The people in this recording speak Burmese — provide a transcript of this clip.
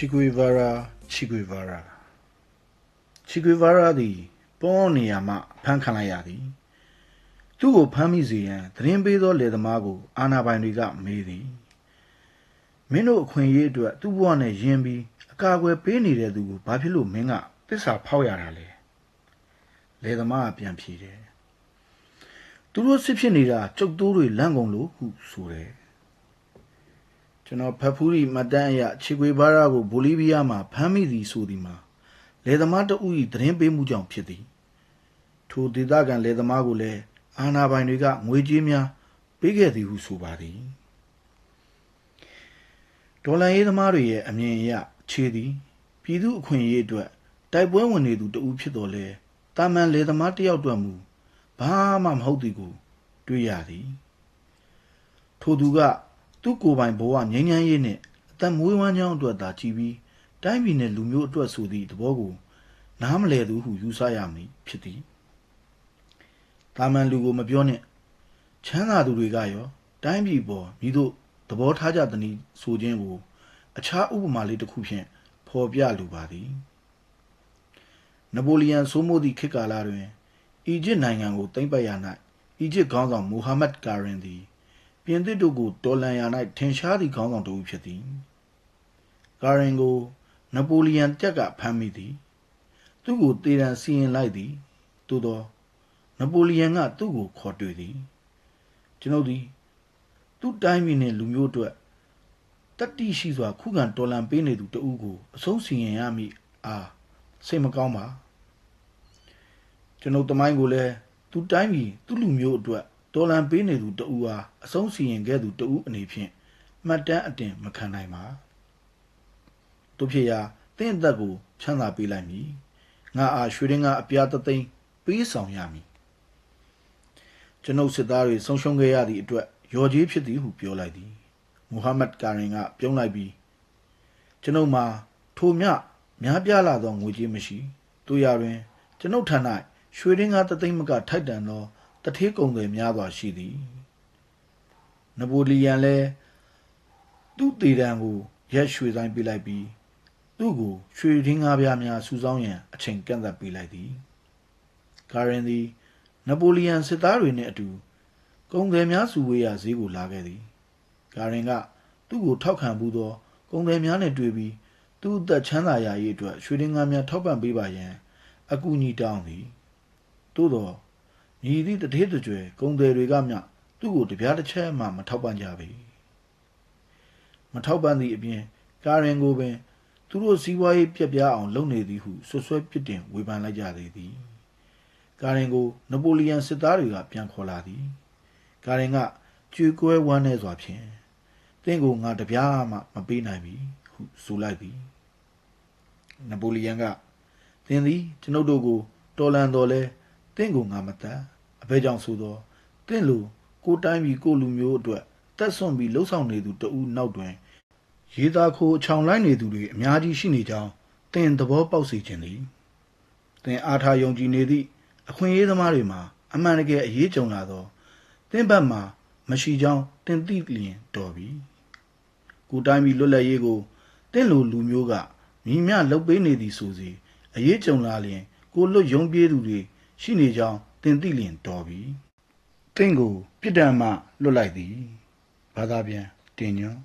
ချီဂွေဗာရာချီဂွေဗာရာချီဂွေဗာရာသည်ပေါနေရာမှဖမ်းခံလိုက်ရသည်သူ့ကိုဖမ်းမိစေရန်သတင်းပေးသောလယ်သမားကိုအာဏာပိုင်တွေကမေးသည်မင်းတို့အခွင့်အရေးအတွက်သူ့ဘဝနဲ့ယဉ်ပြီးအကာအကွယ်ပေးနေတဲ့သူကိုဘာဖြစ်လို့မင်းကတစ္ဆာဖောက်ရတာလဲလယ်သမားကပြန်ဖြေတယ်သူတို့စစ်ဖြစ်နေတာကြုတ်တိုးတွေလန့်ကုန်လို့ဟုဆိုတယ် ကျွန်တော်ဖတ်ဖူးရီမတ်တန်းအရချီကွေဘာရာကိုဘိုလီးဗီးယားမှာဖမ်းမိသည်ဆိုသည်မှာလယ်သမားတဦး၏သတင်းပေးမှုကြောင့်ဖြစ်သည်ထိုဒေသခံလယ်သမားကိုလည်းအာဏာပိုင်တွေကငွေကြေးများပေးခဲ့သည်ဟုဆိုပါသည်ဒေါ်လာရေးသမားတွေရဲ့အမြင်အရခြေသည်ပြည်သူအခွင့်အရေးအတွက်တိုက်ပွဲဝင်နေသူတဦးဖြစ်တော်လဲတာမန်လယ်သမားတယောက်အတွက်မူဘာမှမဟုတ်သည်ကို တွေ့ရသည်ထိုသူက သူ့ကိုယ်ပိုင်ဘဝငြိမ်းချမ်းရေးနဲ့အသက်မွေးဝမ်းကြောင်းအတွက်သာကြည်ပြီးတိုင်းပြည်နဲ့လူမျိုးအတွက်ဆိုသည့်သဘောကိုနားမလည်သူဟုယူဆရမည်ဖြစ်သည်တာမန်လူကိုမပြောနဲ့ချမ်းသာသူတွေကရော တိုင်းပြည်ပေါ်မိတို့သဘောထားကြသည်ဆိုခြင်းကို အခြားဥပမာလေးတစ်ခုဖြင့်ဖော်ပြလိုပါသည်နပိုလီယန်စိုးမိုးသည့်ခေတ်ကာလတွင်အီဂျစ်နိုင်ငံကိုသိမ်းပိုက်ရ၌အီဂျစ်ခေါင်းဆောင်မိုဟာမက်ကာရင်သည် ပြင်သစ်တို့ကိုတော်လန်ရာ၌ထင်ရှားသည့်ခေါင်းဆောင်တစ်ဦးဖြစ်သည်ကာရင်ကိုနပိုလီယန်တက်ကဖမ်းမိသည်သူ့ကိုတေရန်စီရင်လိုက်သည်သို့သောနပိုလီယန်ကသူ့ကိုခေါ်တွေ့သည်ကျွန်ုပ်သည်သူ့တိုင်းပြည်နှင့်လူမျိုးအတွက်တတ္တိရှိစွာခုခံတော်လှန်ပေးနေသူတဦးကိုအဆုံးစီရင်ရမည်အားစိတ်မကောင်းပါကျွန်ုပ်တမိုင်းကိုလည်းသူ့တိုင်းပြည်သူ့လူမျိုးအတွက် တော်လန်ပေးနေသူတဦးအားအဆုံးစီရင်ခဲ့သူတဦးအနေဖြင့်မှတ်တမ်းအတင်မခံနိုင်ပါတို့ဖြစ်ရာတင့်အသက်ကိုချမ်းသာပေးလိုက်မည်ငါအားရွှေရင်ကအပြားတသိန်းပေးဆောင်ရမည်ကျွန်ုပ်စစ်သားတွေဆုံးရှုံးခဲ့ရသည့်အတွက်ရော်ကြီးဖြစ်သည်ဟုပြောလိုက်သည်မူဟာမက်ကာရင်ကပြုံးလိုက်ပြီးကျွန်ုပ်မှာထိုမြများပြားလာသောငွေကြေးမရှိတို့ရတွင် ကျွန်ုပ်ထံ၌ရွှေရင်းကားတသိန်းမကထိုက်တန်သော တထေးကုံတွေများစွာရှိသည်နပိုလီယန်လည်းသူ့တေတံကိုရက်ရွှေဆိုင်ပေးလိုက်ပြီးသူ့ကိုရွှေရင်းကားပြားများစုဆောင်းရန်အချိန်ကန့်သတ်ပေးလိုက်သည်ကာရင်သည်နပိုလီယန်စစ်သားတွေနှင့်အတူကုံတယ်များစုဝေးရာဈေးကိုလာခဲ့သည်ကာရင်ကသူ့ကိုထောက်ခံမှုသောကုံတယ်များနှင့်တွေ့ပြီးသူ့အသက်ချမ်းသာရာရေးအတွက်ရွှေရင်းကားများထောက်ပံ့ပေးပါရန်အကူအညီတောင်းသည်သို့ သောညီသည့်တထေးတကြွယ်ကုံတယ်တွေကမျှသူ့ကိုတပြားတစ်ချက်မှမထောက်ပံ့ကြပေမထောက်ပံ့သည့်အပြင်ကာရင်ကိုပင် သူတို့စီးပွားရေးပြက်ပြားအောင် လုပ်နေသည်ဟုဆွဆွဲပစ်တင်ဝေဖန်လိုက်ကြသေးသည်ကာရင်ကိုနပိုလီယန်စစ်သားတွေကပြန်ခေါ်လာသည်ကာရင်ကကြွေကွဲဝမ်းနေစွာဖြင့်တင့်ကိုငါတပြားမှမပေးနိုင်ပြီဟုဆိုလိုက်သည်နပိုလီယန်ကသင်သည်ကျွန်ုပ်တို့ကိုတော်လန်တော်လဲတ င့်ကိုငါမတတ်အဘဲကြောင့်ဆိုတော့တင့်လိုကိုတိုင်းပြည်ကိုလူမျိုးအတွက်တက်ဆွန့်ပြီးလှုပ်ဆောင်နေသူတဦးနောက်တွင်ရေသာခိုချောင်လိုက်နေသူတွေအများကြီးရှိနေကြောင်းတင်သဘောပေါက်စေခြင်းသည်တင်အားထားယုံကြည်နေသည့်အခွင့်အရေးသမားတွေမှာအမှန်တကယ်အရေးကြုံလာသောတင်ဘက်မှာမရှိကြောင်းတင်သိလျင်တော်ပြီကိုတိုင်းပြည်လွတ်လပ်ရေးကိုတင့်လိုလူမျိုးကမိမြလှုပ်ပေးနေသည်ဆိုစီအရေးကြုံလာလျင်ကိုလွတ်ယုံပြေးသူတွေ ရှိနေကြောင်းတင်သိလျင်တော်ပြီတင့်ကိုပြစ်ဒဏ်မှလွတ်လိုက်သည်ဘာသာပြန်တင်ညွန်း